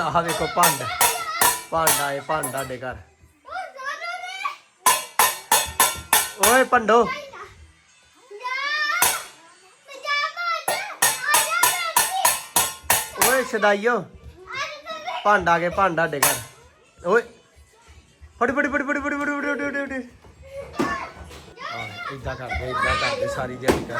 ਆਹ ਵੇਖੋ ਭੰਡ। ਭਾਂਡਾ ਆਏ ਭੰਡ ਸਾਡੇ ਘਰ। ਓਏ ਭੰਡੋ। ਓਏ ਸਦਾਈਓ। ਭਾਂਡਾ ਆ ਗਏ ਭੰਡ ਘਰ। ਓਏ। ਫੜੀ ਫੜੀ ਫੜੀ ਫੜੀ ਫੜੀ ਫੜੀ ਫੜੀ ਫੜੀ ਫੜੀ। ਇਦਾਂ ਕਰਦੇ ਇਦਾਂ ਕਰਦੇ ਸਾਰੀ ਦਿਹਾੜੀ ਕਰ।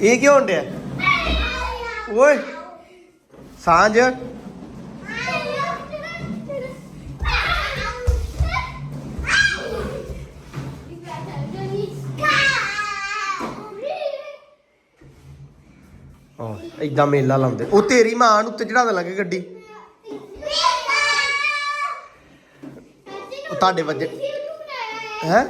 ਇਹ ਕੀ ਹੋਣ ਡਿਆ ਓਏ ਸਾਂਝ। ਇਦਾਂ ਮੇਲਾ ਲਾਉਂਦੇ। ਉਹ ਤੇਰੀ ਮਾਂ ਨੂੰ ਉੱਤੇ ਚੜਾ ਦੇ ਲੱਗੇ ਗੱਡੀ। ਉਹ ਤੁਹਾਡੇ ਵੱਜੇ ਹੈ?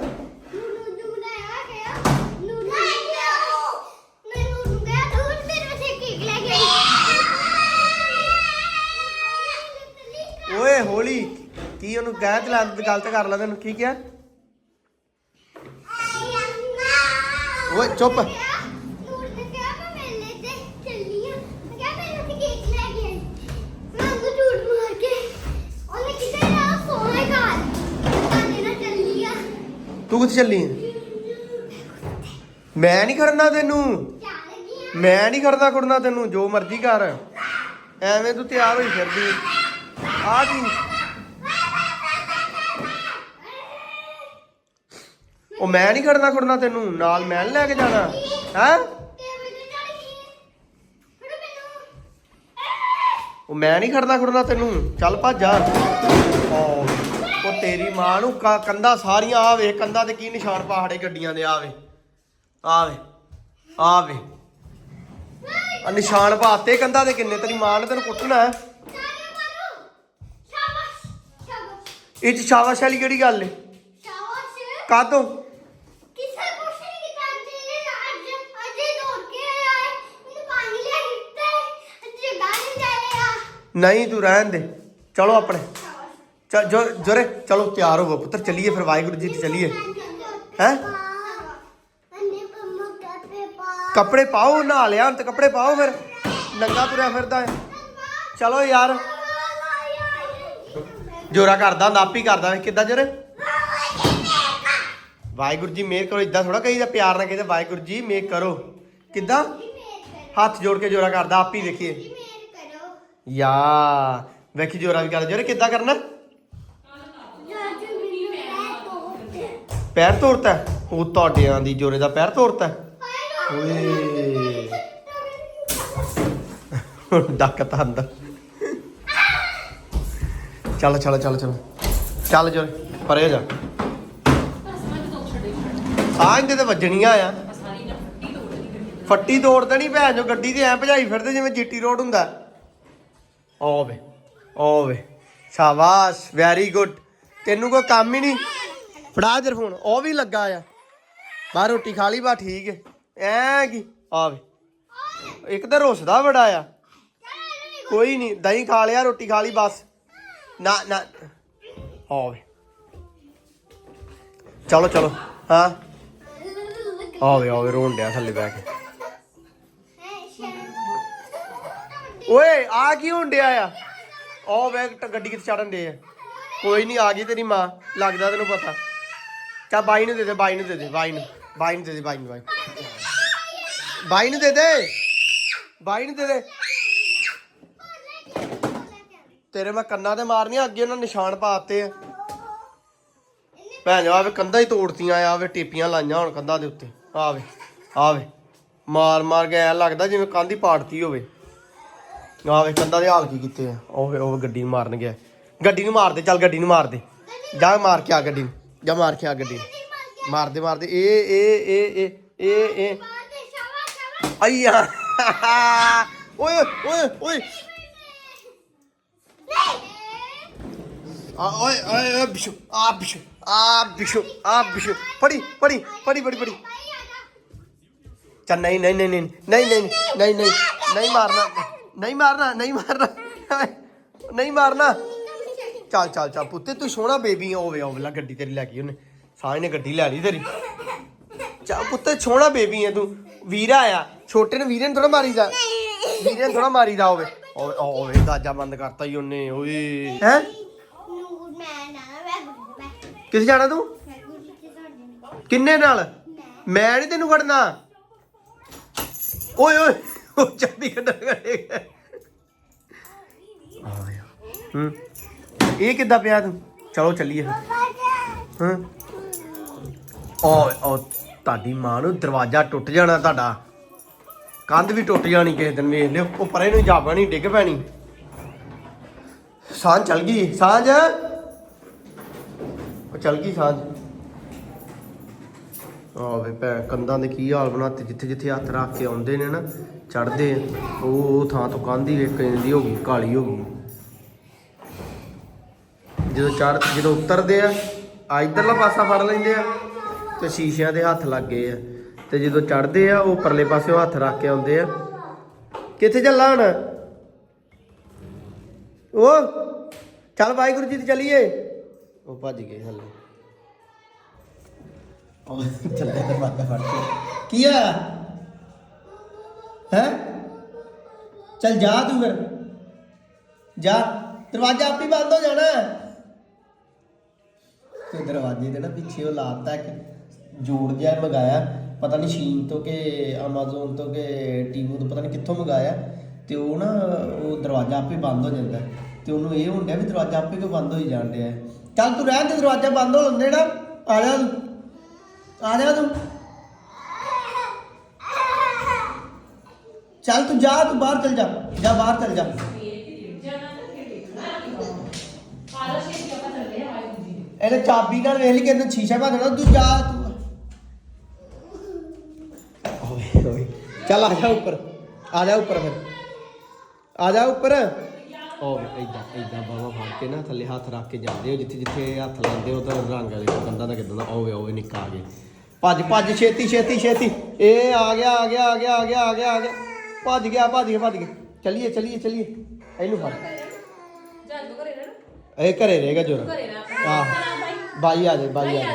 ਕੀ ਉਹਨੂੰ ਕਹਿ ਤੇ ਗਲਤ ਕਰ ਲਾ ਤੈਨੂੰ, ਕੀ ਕਿਹਾ? ਓਏ, ਚੁੱਪ। ਤੂੰ ਕਿੱਥੇ ਚੱਲੀ ਮੈਂ ਨਹੀਂ ਕਰਨਾ ਤੈਨੂੰ। ਮੈਂ ਨਹੀਂ ਕਰਦਾ ਕੁੜਨਾ ਤੈਨੂੰ, ਜੋ ਮਰਜ਼ੀ ਕਰ। ਐਵੇਂ ਤੂੰ ਤਿਆਰ ਹੋਈ ਫਿਰਦੀ। ਆ ਕੀ? ਉਹ ਮੈਂ ਨਹੀਂ ਕਰਨਾ ਕੁੜਨਾ ਤੈਨੂੰ ਨਾਲ ਮੈਂ ਨੀ ਲੈ ਕੇ ਜਾਣਾ। ਹੈ? ਉਹ ਮੈਂ ਨਹੀਂ ਖੜਦਾ ਖੜਨਾ ਤੈਨੂੰ ਚੱਲ ਭੱਜ ਜਾ। ਓ, ਉਹ ਤੇਰੀ ਮਾਂ ਨੂੰ ਕ- ਕੰਧਾਂ ਸਾਰੀਆਂ ਆ ਵੇ ਕੰਧਾਂ ਤੇ ਕੀ ਨਿਸ਼ਾਨ ਪਹਾੜੇ ਗੱਡੀਆਂ ਦੇ ਆਵੇ ਆਵੇ ਆਵੇ ਆ ਨਿਸ਼ਾਨ ਪਾਤੇ ਕੰਧਾਂ ਦੇ ਕਿੰਨੇ ਤੇਰੀ ਮਾਂ ਨੇ ਤੈਨੂੰ ਕੁੱਟਣਾ ਹੈ। ਇਹ ਚ ਸ਼ਾਬਾਸ਼ ਵਾਲੀ ਕਿਹੜੀ ਗੱਲ ਏ? ਕਾਤੋਂ ਕਿਸੇ ਕੁਛ ਨਹੀਂ ਕੀਤਾ ਜੇ ਅੱਜ ਅਜੇ ਦੌੜ ਕੇ ਆਇਆ ਹੈ ਮੈਨੂੰ ਪਾਣੀ ਲੈ ਦਿੱਤਾ ਹੈ ਅੱਜ ਗਾਣੇ ਜਾ ਰਿਹਾ ਨਹੀਂ ਤੂੰ ਰਹਿਣ ਦੇ। ਚਲੋ ਆਪਣੇ। ਚ ਜੋ ਜੋਰੇ, ਚਲੋ ਤਿਆਰ ਹੋਵੋ ਪੁੱਤਰ, ਚੱਲੀਏ ਫਿਰ, ਵਾਹਿਗੁਰੂ ਜੀ ਦੀ ਚੱਲੀਏ। ਹੈਂ? ਕੱਪੜੇ ਪਾਓ, ਨਹਾ ਲਿਆ ਹੁਣ ਤੇ ਕੱਪੜੇ ਪਾਓ ਫਿਰ। ਨੰਗਾ ਤੁਰਿਆ ਫਿਰਦਾ ਹੈ ਚਲੋ ਯਾਰ। ਜੋਰਾ ਕਰਦਾ ਹੁੰਦਾ ਆਪ ਹੀ ਕਰਦਾ ਵੇ। ਕਿੱਦਾਂ ਜੋਰੇ? ਵਾਹਿਗੁਰੂ ਜੀ ਮੇਰ ਕਰੋ। ਇਦਾਂ ਥੋੜਾ ਕਹੀਦਾ, ਪਿਆਰ ਨਾਲ ਕਹਿੰਦੇ, ਵਾਹਿਗੁਰੂ ਜੀ ਮੇਰ ਕਰੋ। ਕਿੱਦਾਂ? ਹੱਥ ਜੋੜ ਕੇ ਜੋਰਾ ਕਰਦਾ, ਆਪ ਹੀ ਦੇਖੀਏ ਯਾ, ਵੇਖੀ ਜੋਰਾ ਵੀ ਕਰਦਾ ਜੋਰੇ ਕਿੱਦਾਂ ਕਰਨਾ? ਪੈਰ ਤੋੜਤਾ ਉਹ ਤੁਹਾਡਿਆਂ ਦੀ, ਜੋਰੇ ਦਾ ਪੈਰ ਤੋੜਤਾ ਹੈ? ਓਏ। ਡੱਕਤਾ ਅੰਦਰ। ਚੱਲ ਚੱਲ ਚੱਲ ਚੱਲ। ਚੱਲ ਜੋਰੇ, ਪਰੇ ਜਾ। ਆ ਇਹਦੇ ਤੇ ਵੱਜਣੀਆਂ ਆ ਫੱਟੀ ਤੋੜ ਦੇਣੀ ਭੈਣ ਜੋ ਗੱਡੀ ਤੇ ਐ ਭਜਾਈ ਫਿਰਦੇ ਜਿਵੇਂ ਜੀਟੀ ਰੋਡ ਹੁੰਦਾ। ਓਵੇ ਓਵੇ। ਸ਼ਾਬਾਸ਼ ਵੈਰੀ ਗੁੱਡ ਤੈਨੂੰ ਕੋਈ ਕੰਮ ਹੀ ਨਹੀਂ। ਫੜਾ ਜਰ ਫੋਨ ਉਹ ਵੀ ਲੱਗਾ ਆ। ਬਾਹਰ ਰੋਟੀ ਖਾ ਲਈ, ਬਾ ਠੀਕ ਹੈ। ਐ ਕੀ? ਆਵੇ। ਇੱਕ ਤਾਂ ਰੁੱਸਦਾ ਬੜਾ ਆ। ਕੋਈ ਨਹੀਂ, ਦਹੀਂ ਖਾ ਲਿਆ, ਰੋਟੀ ਖਾ ਲਈ, ਬਸ। ਨਾ ਨਾ। ਆਵੇ ਚਲੋ ਚਲੋ। ਹਾਂ। ਆਵੇ ਆਵੇ ਰੋਣ ਡਿਆ ਥੱਲੇ ਬਹਿ ਕੇ। ਓਏ, ਆ ਕੀ ਹੋਣ ਡਿਆ ਆ? ਉਹ ਵੇ ਗੱਡੀ ਕਿੱਥੇ ਚੜਨ ਦੇ ਆ। ਕੋਈ ਨਹੀਂ ਆ ਗਈ ਤੇਰੀ ਮਾਂ। ਲੱਗਦਾ ਤੈਨੂੰ ਪਤਾ। ਚਾ ਬਾਈ ਨੂੰ ਦੇ ਦੇ, ਬਾਈ ਨੂੰ ਦੇ ਦੇ, ਬਾਈ ਨੂੰ। ਬਾਈ ਨੂੰ ਦੇ ਦੇ, ਬਾਈ ਨੂੰ, ਬਾਈ ਬਾਈ ਨੂੰ ਦੇ ਦੇ। ਬਾਈ ਨੂੰ ਦੇ ਦੇ। ਤੇਰੇ ਮੈਂ ਕੰਨਾਂ ਤੇ ਮਾਰਨੀਆਂ, ਅੱਗੇ ਉਹਨਾਂ ਨਿਸ਼ਾਨ ਪਾਤੇ ਆ। ਭੈਣ ਆਵੇ ਕੰਧਾਂ ਹੀ ਤੋੜਤੀਆਂ ਆਵੇ ਟੇਪੀਆਂ ਲਾਈਆਂ ਹੁਣ ਕੰਧਾਂ ਦੇ ਉੱਤੇ। ਆਵੇ ਆਵੇ ਮਾਰ ਮਾਰ ਕੇ ਐ ਲੱਗਦਾ ਜਿਵੇਂ ਕੰਧ ਹੀ ਪਾੜਤੀ ਹੋਵੇ। ਆਵੇ ਕੰਧਾਂ ਦੇ ਹਾਲ ਕੀ ਕੀਤੇ ਆ। ਉਹ ਉਹ ਗੱਡੀ ਨੂੰ ਮਾਰਨ ਗਿਆ ਗੱਡੀ ਨੂੰ ਮਾਰ ਦੇ, ਚੱਲ ਗੱਡੀ ਨੂੰ ਮਾਰ ਦੇ। ਜਾ ਮਾਰ ਕੇ ਆ ਗੱਡੀ ਨੂੰ। ਜਾ ਮਾਰ ਕੇ ਆ ਗੱਡੀ ਨੂੰ। ਮਾਰ ਦੇ ਮਾਰ ਦੇ ਇਹ ਇਹ ਇਹ ਇਹ ਇਹ। ਇਹ ਆਈਆ ਓਏ ਓਏ ਓਏ। ਆ, ਓਏ ਓਏ ਬਿਸ਼ੂ। ਆ ਬਿਸ਼ੂ। ਆ ਬਿਸ਼ੂ। ਆ, ਬਿਸ਼ੂ। ਪੜੀ ਪੜੀ ਪੜੀ ਪੜੀ ਪੜੀ ਚੱਲ ਨਹੀਂ ਨਹੀਂ। ਨਹੀਂ ਨਹੀਂ ਨਹੀਂ ਨਹੀਂ ਨਹੀਂ। ਨਹੀਂ ਮਾਰਨਾ। ਨਹੀਂ ਮਾਰਨਾ ਨਹੀਂ ਮਾਰਨਾ। ਨਹੀਂ ਮਾਰਨਾ। ਚੱਲ ਚੱਲ ਚੱਲ ਪੁੱਤੇ, ਤੂੰ ਸੋਹਣਾ ਬੇਬੀ ਆ ਹੋਵੇ ਉਹ ਗੱਡੀ ਤੇਰੀ ਲੈ ਗਈ ਉਹਨੇ। ਸਾਹ ਨੇ ਗੱਡੀ ਲੈ ਲਈ ਤੇਰੀ। ਚਾ ਪੁੱਤ ਛੋਣਾ ਬੇਬੀ ਹੈ ਤੂੰ। ਵੀਰਾ ਆ, ਛੋਟੇ ਨੂੰ ਵੀਰੇ ਨੂੰ ਥੋੜਾ ਮਾਰੀਦਾ। ਵੀਰੇ ਨੂੰ ਥੋੜਾ ਮਾਰੀਦਾ ਹੋਵੇ। ਓਏ ਓਏ ਦਾਜਾ ਬੰਦ ਕਰਤਾ ਹੀ ਉਹਨੇ, ਓਏ। ਹੈ? ਕਿੱਥੇ ਜਾਣਾ ਤੂੰ? ਕਿੰਨੇ ਨਾਲ? ਮੈਂ ਨਹੀਂ ਤੈਨੂੰ ਫੜਨਾ ਓਏ ਓਏ। ਉਹ ਚਾਬੀ ਕੱਢ ਕਰੇਗਾ ਆਇਆ ਹੂੰ ਇਹ ਕਿੱਦਾਂ ਪਿਆ ਤੂੰ? ਚਲੋ ਚੱਲੀਏ ਫਿਰ। ਹਾਂ। ਓਏ ਓ ਤੁਹਾਡੀ ਮਾਂ ਨੂੰ ਦਰਵਾਜ਼ਾ ਟੁੱਟ ਜਾਣਾ ਤੁਹਾਡਾ। ਕੰਧ ਵੀ ਟੁੱਟ ਜਾਣੀ ਕਿਸੇ ਦਿਨ, ਵੇਖ ਲਿਓ। ਉਹ ਪਰੇ ਨੂੰ ਜਾ ਪੈਣੀ, ਡਿੱਗ ਪੈਣੀ। ਸਾਂਝ ਚਲ ਗਈ, ਸਾਂਝ। ਉਹ ਚਲ ਗਈ ਸਾਂਝ। ਆਵੇ ਭੈ ਕੰਧਾਂ ਦੇ ਕੀ ਹਾਲ ਬਣਾਤੇ? ਜਿੱਥੇ ਜਿੱਥੇ ਹੱਥ ਰੱਖ ਕੇ ਆਉਂਦੇ ਨੇ ਨਾ ਚੜਦੇ ਉਹ ਉਹ ਥਾਂ ਤੋਂ ਕੰਧ ਹੀ ਵੇਖ ਜਾਂਦੀ ਹੋ ਗਈ, ਕਾਲੀ ਹੋ ਗਈ। ਜਦੋਂ ਚੜ ਜਦੋਂ ਉਤਰਦੇ ਆ ਆ ਇਧਰਲਾ ਪਾਸਾ ਫੜ ਲੈਂਦੇ ਆ, ਤੇ ਸ਼ੀਸ਼ਿਆਂ ਦੇ ਹੱਥ ਲੱਗ ਗਏ ਆ। ਤੇ ਜਦੋਂ ਚੜਦੇ ਆ, ਉਹ ਪਰਲੇ ਪਾਸਿਓਂ ਹੱਥ ਰੱਖ ਕੇ ਆਉਂਦੇ ਆ। ਕਿੱਥੇ ਚੱਲਾਂ ਹੁਣ? ਉਹ ਚੱਲ ਵਾਹਿਗੁਰੂ ਜੀ ਤੇ ਚਲੀਏ। ਉਹ ਭੱਜ ਗਏ ਹਲੇ। ਉਹ ਚੱਲੇ ਦਰਵਾਜ਼ਾ ਫੜ ਕੇ। ਕੀ ਆ ਹੈ? ਚੱਲ ਜਾ ਤੂੰ ਫਿਰ। ਜਾ। ਦਰਵਾਜ਼ਾ ਆਪੇ ਬੰਦ ਹੋ ਜਾਣਾ। ਤੇ ਦਰਵਾਜ਼ੇ ਦੇ ਨਾ ਪਿੱਛੇ ਉਹ ਲਾਤਾ ਇੱਕ ਜੋੜ ਜਿਹਾ ਮੰਗਾਇਆ। ਪਤਾ ਨਹੀਂ ਸ਼ੀਨ ਤੋਂ ਕਿ Amazon ਤੋਂ ਕਿ ਟੀਮੂ ਤੋਂ, ਪਤਾ ਨਹੀਂ ਕਿੱਥੋਂ ਮੰਗਾਇਆ। ਤੇ ਉਹ ਨਾ ਉਹ ਦਰਵਾਜ਼ਾ ਆਪੇ ਬੰਦ ਹੋ ਜਾਂਦਾ। ਤੇ ਉਹਨੂੰ ਇਹ ਹੁੰਦਾ ਵੀ ਦਰਵਾਜ਼ਾ ਆਪੇ ਕਿਉਂ ਬੰਦ ਹੋਈ ਜਾਣ ਡਿਆ। ਚੱਲ ਤੂੰ ਰਹਿ ਦੇ, ਦਰਵਾਜ਼ਾ ਬੰਦ ਹੋ ਲੰਦੇ ਨਾ। ਆ ਜਾ ਆ ਜਾ ਤੂੰ। ਚੱਲ ਤੂੰ ਜਾ, ਤੂੰ ਬਾਹਰ ਚੱਲ ਜਾ। ਜਾ ਬਾਹਰ ਚੱਲ ਜਾ। ਇਹਨੇ ਚਾਬੀ ਨਾਲ ਵੇਖ ਲਈ ਕਿ ਇਹਨੂੰ ਸ਼ੀਸ਼ਾ ਭਾ ਦੇਣਾ। ਤੂੰ ਜਾ, ਤੂੰ। ਓਏ ਓਏ ਚੱਲ ਆ ਜਾ ਉੱਪਰ। ਆ ਜਾ ਉੱਪਰ ਫਿਰ। ਆ ਜਾ ਉੱਪਰ। ਓਏ ਇਦਾਂ ਇਦਾਂ ਬਾਬਾ ਫੜ ਕੇ ਨਾ ਥੱਲੇ ਹੱਥ ਰੱਖ ਕੇ ਜਾਂਦੇ ਹੋ, ਜਿੱਥੇ ਜਿੱਥੇ ਹੱਥ ਲਾਉਂਦੇ ਹੋ ਤਾਂ ਰੰਗ ਵਾਲੇ ਕੰਦਾ ਦਾ ਕਿਦਾਂ ਦਾ, ਓਏ ਓਏ, ਨਿੱਕਾ ਆ ਗਿਆ। ਭੱਜ ਭੱਜ, ਛੇਤੀ ਛੇਤੀ ਛੇਤੀ। ਇਹ ਆ ਗਿਆ ਆ ਗਿਆ ਆ ਗਿਆ ਆ ਗਿਆ ਆ ਗਿਆ ਆ ਗਿਆ। ਭੱਜ ਗਿਆ ਭੱਜ ਗਿਆ ਭੱਜ ਗਿਆ। ਚਲਿਏ ਚਲਿਏ ਚਲਿਏ। ਇਹਨੂੰ ਫੜ। ਚੱਲ ਘਰੇ ਰਹਿ ਇਹ ਘਰੇ ਰਹੇਗਾ ਜੋਰ। ਘਰੇ ਰਹਿ ਆਹ। ਬਾਈ ਆ ਜਾ, ਬਾਈ ਆ ਜਾ।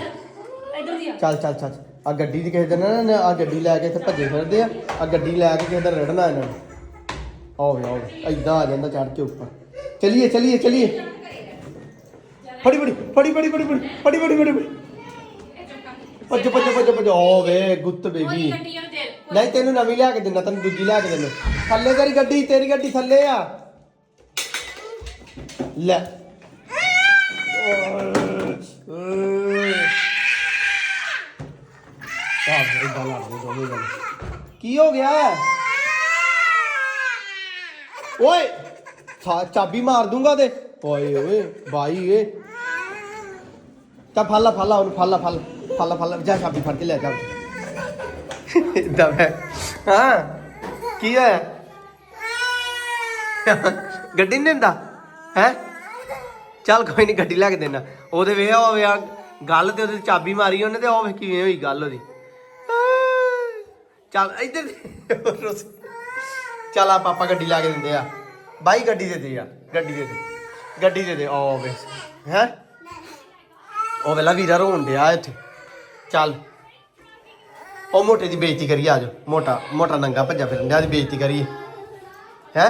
ਇਧਰ ਦੀ ਚੱਲ ਚੱਲ ਚੱਲ। ਆ ਗੱਡੀ ਦੀ ਕਿਸੇ ਦਿਨ ਨਾ ਆ ਗੱਡੀ ਲੈ ਕੇ ਇੱਥੇ ਭੱਜੇ ਫਿਰਦੇ ਆ। ਆ ਗੱਡੀ ਲੈ ਕੇ ਕਿਸੇ ਦਿਨ ਰੜਨਾ ਇਹਨਾਂ ਨੂੰ। ਆਵੇ ਆਵੇ ਐਦਾਂ ਆ ਜਾਂਦਾ ਚੜ ਕੇ ਉੱਪਰ। ਚਲਿਏ ਚਲਿਏ ਚਲਿਏ ਫੜੀ ਫੜੀ ਫੜੀ ਫੜੀ ਫੜੀ ਫੜੀ ਫੜੀ ਫੜੀ ਫੜੀ ਫੜੀ ਭੱਜ ਭੱਜ ਭੱਜ ਭੱਜ ਓਵੇ ਗੁੱਤ ਕੋਈ ਬੇਬੀ ਗੱਡੀ ਆ ਤੇਰੇ ਨਹੀਂ ਤੈਨੂੰ ਨਵੀਂ ਲਿਆ ਕੇ ਦਿੰਦਾ ਤੈਨੂੰ ਦੂਜੀ ਲਿਆ ਕੇ ਦਿੰਦਾ ਥੱਲੇ ਤੇਰੀ ਗੱਡੀ ਤੇਰੀ ਗੱਡੀ ਥੱਲੇ ਆ ਲੈ ਆਹ ਇਦਾਂ ਕੀ ਹੋ ਗਿਆ ਓਏ ਛਾ- ਚਾਬੀ ਮਾਰ ਦੂੰਗਾ ਤੇ। ਓਏ ਓਏ, ਬਾਈ ਏ ਤਾਂ ਫਾਲਾ ਫਾਲਾ ਉਹਨੂੰ ਫਾਲਾ ਫਾਲਾ ਫਾਲਾ ਫਾਲਾ ਜਾ ਚਾਬੀ ਫੜ ਕੇ ਲੈ ਜਾ। ਇਦਾਂ ਮੈਂ, ਹਾਂ, ਕੀ ਹੋਇਆ? ਗੱਡੀ ਨਹੀਂ ਦਿੰਦਾ? ਹੈ? ਚੱਲ ਕੋਈ ਨਹੀਂ ਗੱਡੀ ਲੈ ਕੇ ਦੇਣਾ ਉਹਦੇ ਵੇ ਹੋਵੇ ਵੇ ਗੱਲ ਤੇ ਉਹਦੇ ਚਾਬੀ ਮਾਰੀ ਉਹਨੇ ਤੇ ਉਹ ਵੇ ਕਿਵੇਂ ਹੋਈ ਗੱਲ ਉਹਦੀ। ਚੱਲ, ਇੱਧਰ ਚੱਲ ਆ ਪਾਪਾ ਗੱਡੀ ਲੈ ਕੇ ਦਿੰਦੇ ਆ। ਬਾਈ ਗੱਡੀ ਦੇ ਦੇ ਯਾਰ, ਗੱਡੀ ਦੇ ਦੇ, ਗੱਡੀ ਦੇ ਦੇ ਉਹ ਵੇ ਹੈ? ਉਹ ਵੇਲਾ ਵੀਰਾ ਰੋਣ ਡਿਆ ਇੱਥੇ। ਚੱਲ। ਉਹ ਮੋਟੇ ਦੀ ਬੇਇੱਜ਼ਤੀ ਕਰੀ, ਆ ਜਾ ਮੋਟਾ ਮੋਟਾ ਨੰਗਾ ਭੱਜਾ ਫਿਰਨ ਡਿਆ ਦੀ ਬੇਇੱਜ਼ਤੀ ਕਰੀ ਹੈ?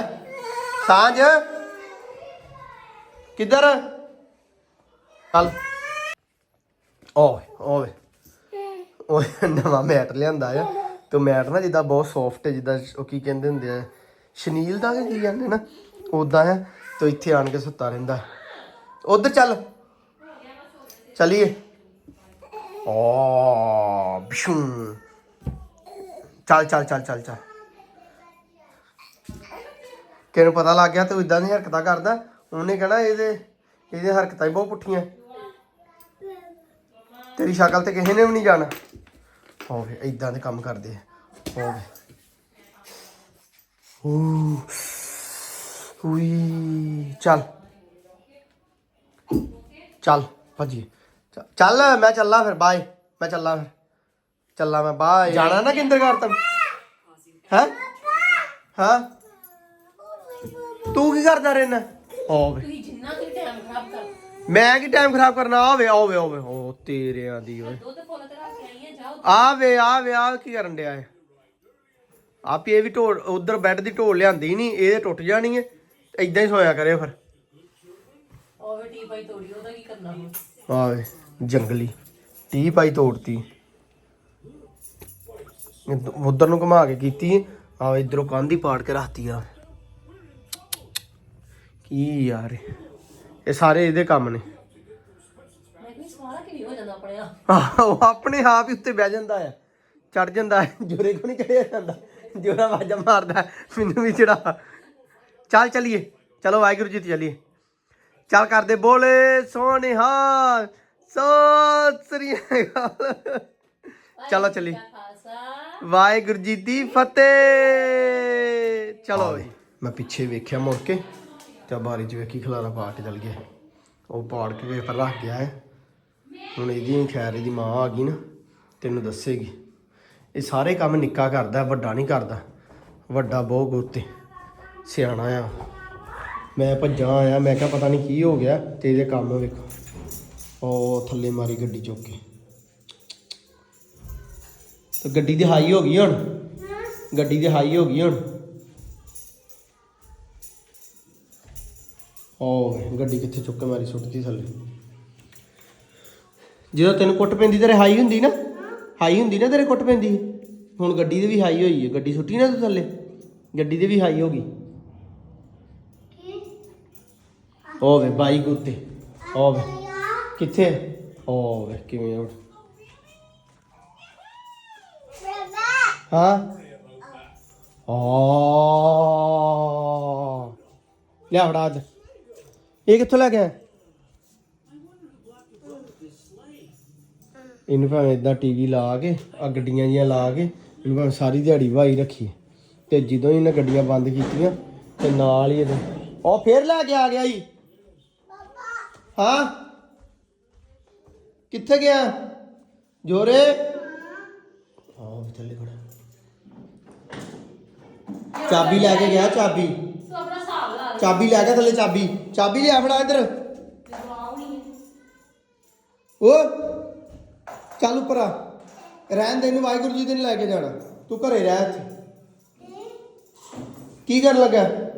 ਸਾਂਝ? ਕਿੱਧਰ? ਚੱਲ। ਓਏ ਓਏ। ਓਏ, ਨਵਾਂ ਮੈਟ ਲਿਆਂਦਾ ਆ। ਤੇ ਉਹ ਮੈਟ ਨਾ ਜਿੱਦਾਂ ਬਹੁਤ ਸੌਫਟ ਹੈ, ਜਿੱਦਾਂ ਉਹ ਕੀ ਕਹਿੰਦੇ ਹੁੰਦੇ ਆ ਸ਼ਨੀਲ ਦਾ ਕਿ ਕੀ ਕਹਿੰਦੇ ਨਾ ਉਦਾਂ ਹੈ, ਤੇ ਇੱਥੇ ਆਣ ਕੇ ਸੁੱਤਾ ਰਹਿੰਦਾ ਉਧਰ ਚੱਲ। ਚਲਿਏ। ਓ ਬਿਸ਼ੂ। ਚੱਲ ਚੱਲ ਚੱਲ ਚੱਲ ਚੱਲ। ਕਿਹਨੂੰ ਪਤਾ ਲੱਗ ਗਿਆ, ਤੂੰ ਇਦਾਂ ਦੀ ਹਰਕਤਾਂ ਕਰਦਾ ਉਹਨੇ ਕਹਿਣਾ, ਇਹਦੇ ਇਹਦੇ ਹਰਕਤਾਂ ਹੀ ਬਹੁਤ ਪੁੱਠੀਆਂ। ਤੇਰੀ ਸ਼ਕਲ ਤੇ ਕਿਸੇ ਨੇ ਵੀ ਨਹੀਂ ਜਾਣਾ। ਹੋਵੇ ਇਦਾਂ ਦੇ ਕੰਮ ਕਰਦੇ ਆ। ਹੋਵੇ ਉਈ ਚੱਲ। ਚੱਲ ਭੱਜੀ ਚੱਲ ਮੈਂ ਚੱਲਾਂ ਫਿਰ ਬਾਏ। ਮੈਂ ਚੱਲਾਂ ਫਿਰ। ਚੱਲਾਂ ਮੈਂ ਬਾਏ। ਜਾਣਾ ਨਾ ਕਿੰਦਰਗਾਰਤਨ ਹੈ? ਹਾਂ? ਤੂੰ ਕੀ ਕਰਦਾ ਰਹਿਣਾ ਹੋਵੇ ਤੁਸੀਂ ਜਿੰਨਾ ਕਿ ਟਾਈਮ ਖਰਾਬ ਕਰ ਮੈਂ ਕੀ ਟਾਈਮ ਖਰਾਬ ਕਰਨਾ? ਆਵੇ ਆਵੇ ਆਵੇ ਓ ਤੇਰਿਆਂ ਦੀ ਓਏ। ਦੁੱਧ ਫੁੱਲ ਤੇ ਰੱਖ ਕੇ ਆਈ ਆ ਜਾ ਆ ਵੇ ਆ ਵੇ ਆ ਕੀ ਕਰਨ ਡਿਆ ਹੈ ਆਪ ਇਹ ਵੀ ਢੋਲ ਉਧਰ ਬੈੱਡ ਦੀ ਢੋਲ ਲਿਆਂਦੀ ਨਹੀਂ ਇਹ ਟੁੱਟ ਜਾਣੀ ਹੈ ਇਦਾਂ ਹੀ ਸੋਇਆ ਕਰਿਓ ਫਿਰ। ਉਹ ਵੀ ਟੀ ਪਾਈ ਤੋੜੀ ਉਹਦਾ ਕੀ ਕਰਨਾ ਹੁਣ? ਆਵੇ ਜੰਗਲੀ ਟੀ ਪਾਈ ਤੋੜਤੀ। ਉਧਰ ਨੂੰ ਘੁਮਾ ਕੇ ਕੀਤੀ ਆ ਇਧਰੋਂ ਕੰਧ ਹੀ ਪਾੜ ਕੇ ਰੱਖਤੀ ਆ। ਕੀ ਯਾਰ ਇਹ ਸਾਰੇ ਇਹਦੇ ਕੰਮ ਨੇ। ਆਪਣੇ ਆਪ। ਹੀ ਉੱਤੇ ਬਹਿ ਜਾਂਦਾ ਆ ਚੜ ਜਾਂਦਾ ਜੋਰੇ ਕੋ ਨਹੀਂ ਚੜਿਆ ਜਾਂਦਾ? ਜੋਰਾ ਵਾਜਾ ਮਾਰਦਾ ਮੈਨੂੰ ਵੀ ਚੜਾ ਚੱਲ ਚਲੀਏ। ਚਲੋ ਵਾਹਿਗੁਰੂ ਜੀ ਤੇ ਚਲੀਏ। ਚੱਲ ਕਰਦੇ ਬੋਲੇ ਸੋਨਿਹਾਲ। ਸਤਿ ਸ੍ਰੀ ਅਕਾਲ। ਚਲੋ ਚਲੀ ਵਾਹਿਗੁਰੂ ਜੀ ਦੀ ਫਤਿਹ। ਚਲੋ ਵੀ। ਮੈਂ ਪਿੱਛੇ ਵੇਖਿਆ ਮੁੜ ਕੇ। ਤੇ ਬਾਰੀ ਚ ਵੇਖੀ ਖਲਾਰਾ ਪਾ ਕੇ ਚਲ ਗਿਆ। ਉਹ ਪਾੜ ਕੇ ਪਰ ਰੱਖ ਗਿਆ ਹੈ ਹੁਣ ਇਹਦੀ ਖੈਰ ਇਹਦੀ ਮਾਂ ਆ ਗਈ ਨਾ ਤੈਨੂੰ ਦੱਸੇਗੀ। ਇਹ ਸਾਰੇ ਕੰਮ ਨਿੱਕਾ ਕਰਦਾ, ਵੱਡਾ ਨਹੀਂ ਕਰਦਾ। ਵੱਡਾ ਬਹੁਤ ਗੁੱਤੇ ਸਿਆਣਾ ਆ। ਮੈਂ ਭੱਜਾਂ ਆਇਆ, ਮੈਂ ਕਿਹਾ ਪਤਾ ਨਹੀਂ ਕੀ ਹੋ ਗਿਆ, ਤੇ ਇਹਦੇ ਕੰਮ ਵੇਖੋ। ਉਹ ਥੱਲੇ ਮਾਰੀ ਗੱਡੀ ਚੁੱਕ ਕੇ। ਤੇ ਗੱਡੀ ਦੀ ਹਾਈ ਹੋ ਗਈ ਹੁਣ। ਗੱਡੀ ਦੀ ਹਾਈ ਹੋ ਗਈ ਹੁਣ। ਓ ਗੱਡੀ ਕਿੱਥੇ ਚੁੱਕ ਕੇ ਮਾਰੀ, ਸੁੱਟਤੀ ਥੱਲੇ। ਜਦੋਂ ਤੈਨੂੰ ਕੁੱਟ ਪੈਂਦੀ, ਤੇਰੇ ਹਾਈ ਹੁੰਦੀ ਨਾ। ਹਾਈ ਹੁੰਦੀ ਨਾ ਤੇਰੇ ਕੁੱਟ ਪੈਂਦੀ। ਹੁਣ ਗੱਡੀ ਦੇ ਵੀ ਹਾਈ ਹੋਈ ਹੈ ਗੱਡੀ ਸੁੱਟੀ ਨਾ ਤੂੰ ਥੱਲੇ? ਗੱਡੀ ਦੇ ਵੀ ਹਾਈ ਹੋ ਗਈ। ਓਵੇ ਬਾਈਕ ਉੱਤੇ ਓਵੇ। ਕਿੱਥੇ? ਓਵੇ, ਕਿਵੇਂ ਉਹ ਹਾਂ? ਆ ਲਿਆ ਫੜਾ ਅੱਜ। ਇਹ ਕਿੱਥੋਂ ਲੈ ਕੇ ਆਇਆ? ਇਹਨੂੰ ਭਾਵੇਂ ਇਦਾਂ ਟੀਵੀ ਲਾ ਕੇ ਆ ਗੱਡੀਆਂ ਜੀਆਂ ਲਾ ਕੇ ਇਹਨੂੰ ਭਾਵੇਂ ਸਾਰੀ ਦਿਹਾੜੀ ਵਾਈ ਰੱਖੀ। ਤੇ ਜਦੋਂ ਹੀ ਇਹਨੇ ਗੱਡੀਆਂ ਬੰਦ ਕੀਤੀਆਂ ਤੇ ਨਾਲ ਹੀ ਇਹਦੇ ਉਹ ਫੇਰ ਲੈ ਕੇ ਆ ਗਿਆ ਜੀ। ਹਾਂ? ਕਿੱਥੇ ਗਿਆ? ਜੋਰੇ? ਆਹ ਵੀ ਥੱਲੇ ਖੜਾ। ਚਾਬੀ ਲੈ ਕੇ ਗਿਆ ਚਾਬੀ। ਲਾ ਚਾਬੀ ਲੈ ਕੇ ਥੱਲੇ ਚਾਬੀ। ਚਾਬੀ ਲਿਆ ਫੜਾ ਇੱਧਰ। ਓ ਚੱਲ ਉੱਪਰ ਆ। ਰਹਿਣ ਦੇ ਇਹਨੂੰ ਵਾਹਿਗੁਰੂ ਜੀ ਦੇ ਨੀ ਲੈ ਕੇ ਜਾਣਾ। ਤੂੰ ਘਰੇ ਰਹਿ ਇੱਥੇ। ਕੀ ਕਰਨ ਲੱਗਾ?